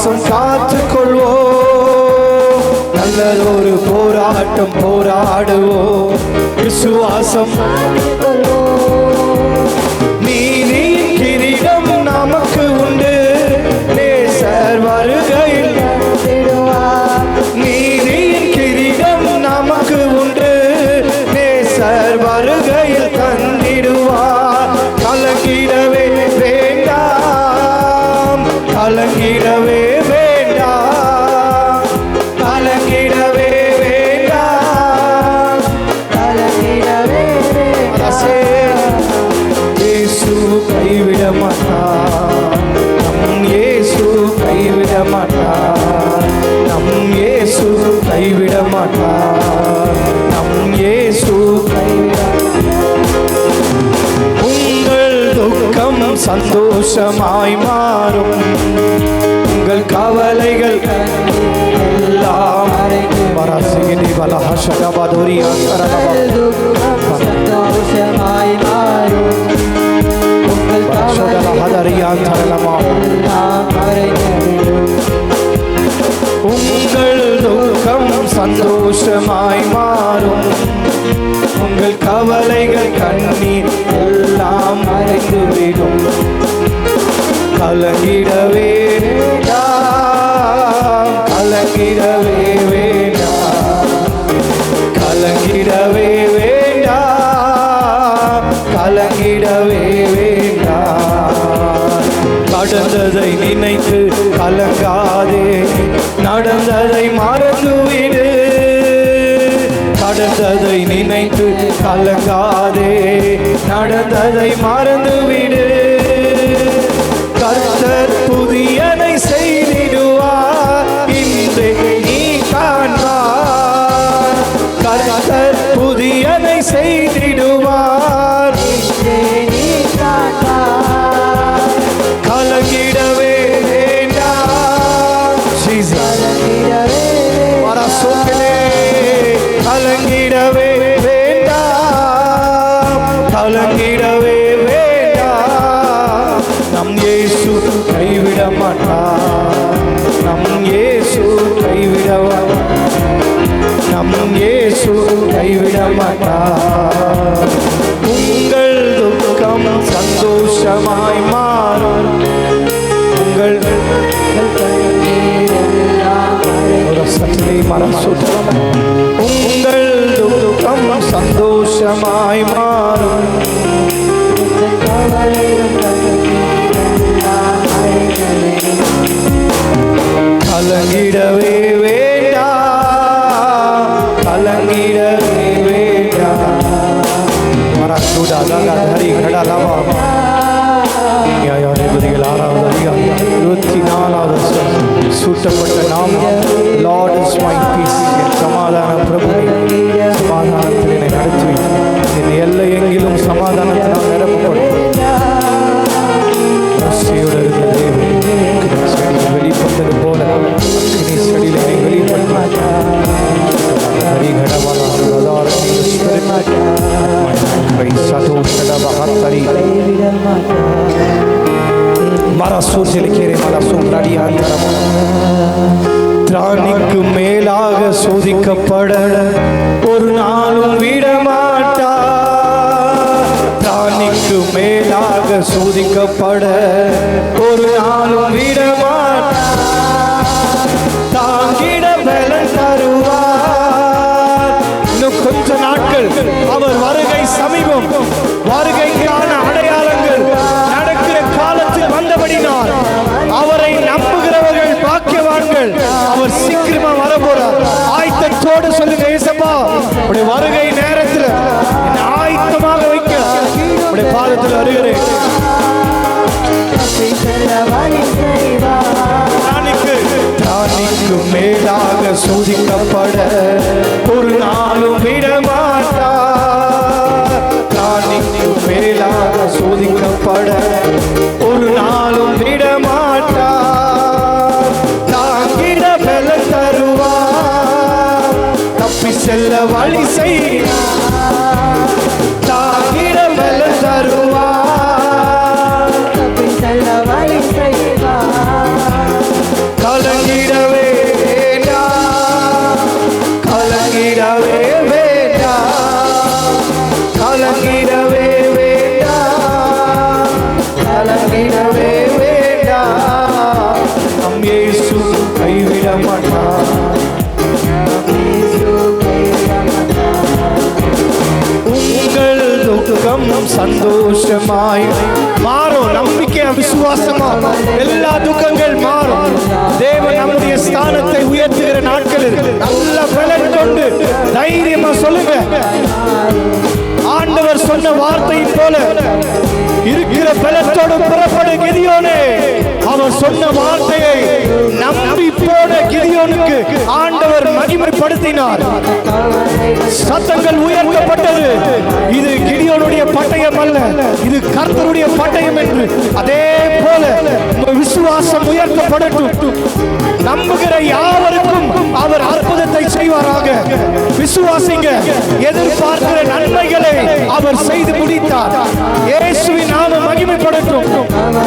விசுவாசம் காத்துக் கொள்வோம் நல்லதொரு போராட்டம் போராடுவோம். விசுவாசம் மாட்டார் நம் இயேசு கைவிட மாட்டார் நம் இயேசு உங்கள் துக்கம் சந்தோஷமாய் மாறும். உங்கள் கவலைகள் எல்லாம் மரசிகினி பலஹஷகபதுரி அந்தரகப சந்தோஷமாய் மாறும். உங்கள் கவலைகள் கண்ணீர் எல்லாம் மறைந்துவிடும். கலங்கிடவே வேண்டாம். கலங்கிடவே வேண்டாம். கலங்கிடவே வேண்டாம். கலங்கிடவே வேண்டாம். கடந்த நடந்ததை மறந்துவிடு. கர்த்தர் புதியனை செய்திடுவார் இன்றே நீ காண்பார் கர்த்தர் புதியனை செய்திடுவார். நீ கைவிட நம் இயேசு கைவிட நம் இயேசு கைவிட மாட்டார் உங்கள் துக்கம் சந்தோஷமாய் மாறும். உங்கள் உங்கள் துக்கம் சந்தோஷமாய் மாறும். கலங்கிடவே வேண்டாம் கலங்கிடவே வேண்டாம் மரசுடா ஹரி கடலாமா நியாயாதிபதிகள் ஆறாவது அதிகாரம் இருபத்தி நாலாவது சூட்டப்பட்ட நாமம் லார்ட் இஸ் மை பீஸ் சமாதான பிரபு. திராணிக்கு மேலாக சோதிக்கப்பட ஒரு நாளும் விடமாட்டா. திராணிக்கு மேலாக சோதிக்கப்பட பாக்கியவான்கள் அவர் சீக்கிரமா வர போறார் ஆயத்தத்தோடு சொல்லுங்க ஏசப்பா. உடைய வருகை நேரத்தில் ஆயத்தமாக வைக்க. உடைய பாதத்தில் வருகிறேன். மேலாக சோதிக்கப்பட. வழி செய்வார் மாறும். நம்பிக்கை விசுவாசமா எல்லா துக்கங்கள் மாறும். தேவன் நம்முடைய ஸ்தானத்தை உயர்த்துகிற நாட்களில் நல்ல பலன் கொண்டு தைரியமா சொல்லுங்க. ஆண்டவர் சொன்ன வார்த்தையை போல இருக்கிற பலத்தோடு புறப்படு கிதியோனே. அவர் சொன்ன வார்த்தையை நம்பி போன கிதியோனுக்கு ஆண்டவர் மகிமைப்படுத்தினார். சத்தங்கள் உயர்த்தப்பட்டது. இது கிடியோனுடைய பட்டயம் அல்ல இது கர்த்தருடைய பட்டயம் என்று. அதே போல விசுவாசம் உயர்த்தப்படட்டும். நம்புகிற யாவருக்கும் அவர் அற்புதத்தை செய்வாராக. விசுவாசிங்க எதிர்பார்க்கிற